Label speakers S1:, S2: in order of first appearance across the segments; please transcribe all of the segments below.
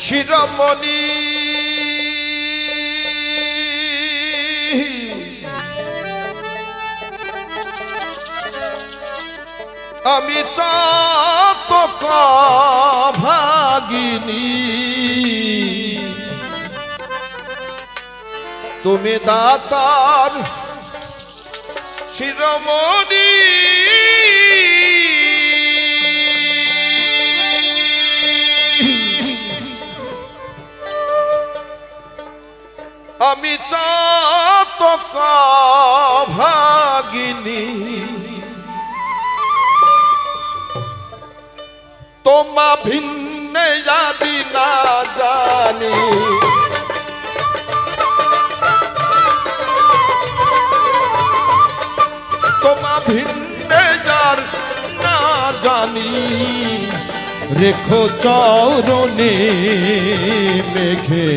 S1: শিরোমণি। আমি চাতক ভাগিনী। তুমি দাতার শিরোমণি। আমি ভাগিনী। তোমা ভিন্ন জানি না জানি। তোমা ভিন্ন যার না জানি। রেখো চরণে মেঘে।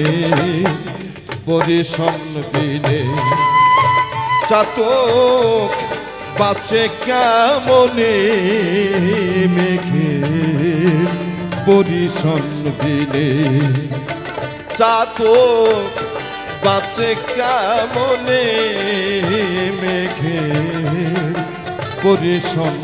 S1: পরিশন বিনে। চাতক বাঁচে কেমনে মেঘে? পরিশন বিনে। চাতক বাঁচে কেমনে মেঘে? পরিশন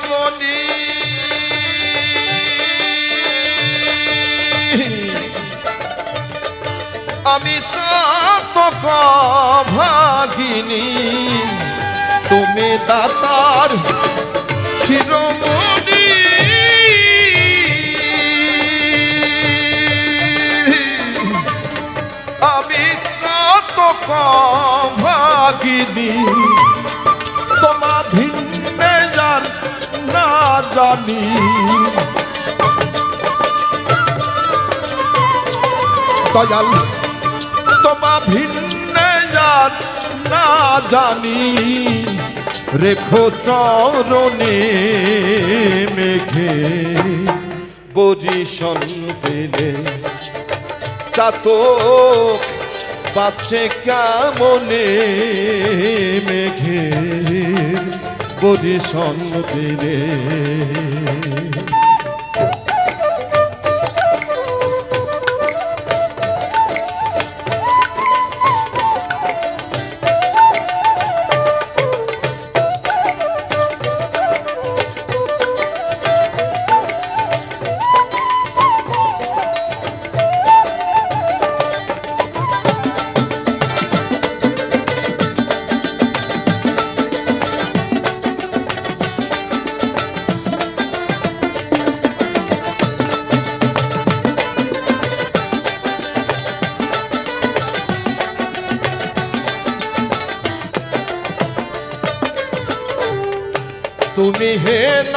S1: শিরোমণি আমি চাতক ভাগিনী তুমি দাতার শিরোমণি। আমি চাতক ভাগিনী। দয়াল, তোমা ভিন্নে জান না জানি, রেখো চরণে মেঘে। পজিশন পেলে চাতক বাচ্চে কেমনে মেঘে। পজিশন পেলে তুমি হে ন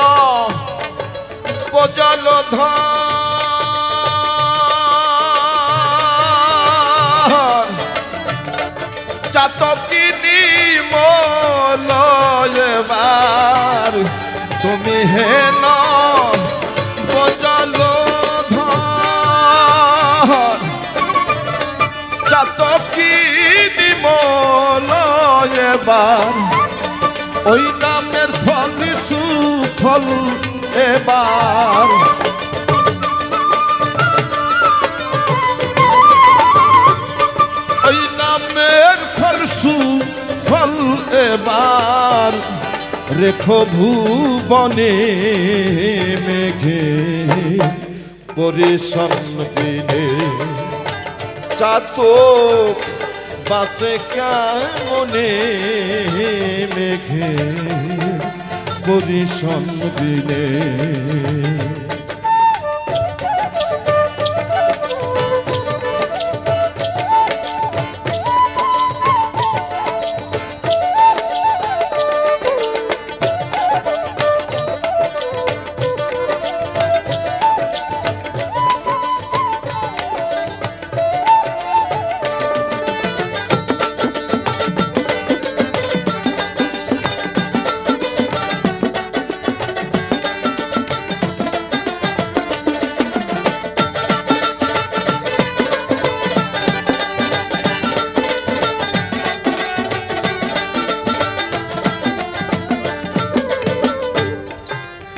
S1: বজল চাতকিনি মলয়বার তুমি হে ন বজল চাতকিনি মলয়বার ওই সুফল এবার। ওই নামের ফল সুফল এবার। রেখো ভুবনে মেঘে পরিশন দিনে। চাতক বাঁচে কেমনে মেঘে? পরিশন দিনে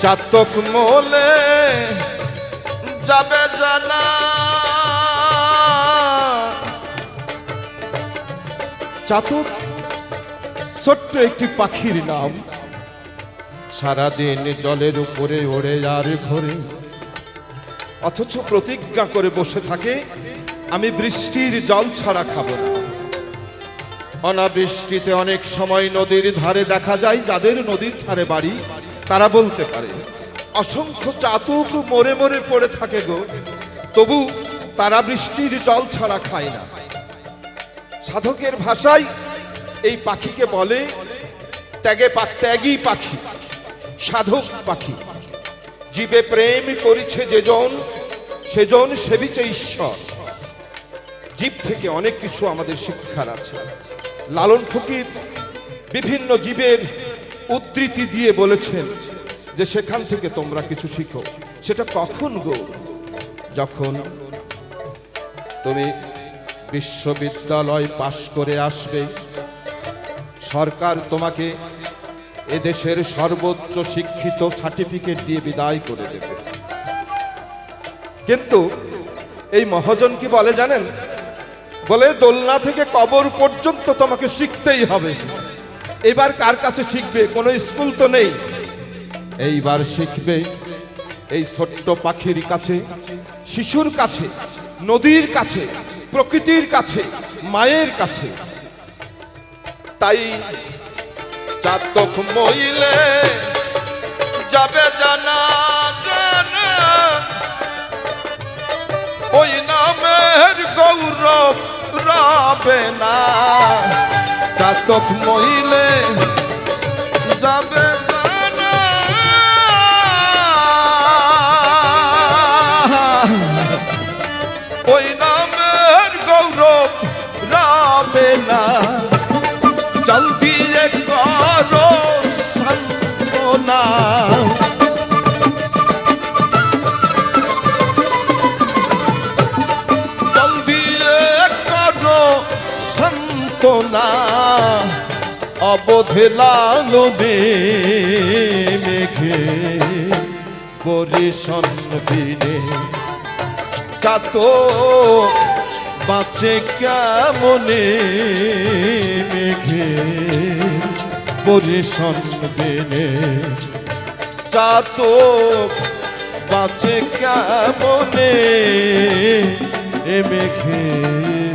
S1: চাতক মোলে যাবে জানা। চাতক ছোট্ট একটি পাখির নাম। সারাদিন জলের উপরে ওড়ে আর ঘরে। অথচ প্রতিজ্ঞা করে বসে থাকে, আমি বৃষ্টির জল ছাড়া খাব না। অনাবৃষ্টিতে অনেক সময় নদীর ধারে দেখা যায়, যাদের নদীর ধারে বাড়ি তারা বলতে পারে, অসংখ্য চাতক মরে মরে পড়ে থাকে গো, তবু তারা বৃষ্টির জল ছাড়া খায় না। সাধকের ভাষায় এই পাখিকে বলে, ত্যাগে ত্যাগী পাখি, সাধক পাখি, জীবে প্রেম করিছে যেজন সেজন সেবিছে ঈশ্বর। জীব থেকে অনেক কিছু আমাদের শিক্ষার আছে। লালন ফকির বিভিন্ন জীবের উদ্ধৃতি দিয়ে বলেছেন যে সেখান থেকে তোমরা কিছু শিখো। সেটা কখন গো? যখন তুমি বিশ্ববিদ্যালয় পাশ করে আসবে, সরকার তোমাকে এদেশের সর্বোচ্চ শিক্ষিত সার্টিফিকেট দিয়ে বিদায় করে দেবে। কিন্তু এই মহাজন কি বলে জানেন? বলে দোলনা থেকে কবর পর্যন্ত তোমাকে শিখতেই হবে। এবার কার কাছে শিখবে? কোনো স্কুল তো নেই। এইবার শিখবে এই ছোট্ট পাখির কাছে, শিশুর কাছে, নদীর কাছে, প্রকৃতির কাছে, মায়ের কাছে। তাই চাতক মইলে যাবে জানা ওই নামের গৌরব রাবে না চাতক মহিলে যাবে জানা। ওই নামের গৌরব সান্ত্বনা অবধে লালনে মেঘে পরিশন বিনে চাত বাঁচে কেমনে মেঘে পরিশন বিনে চাতক বাঁচে কেমনে এ মেঘে?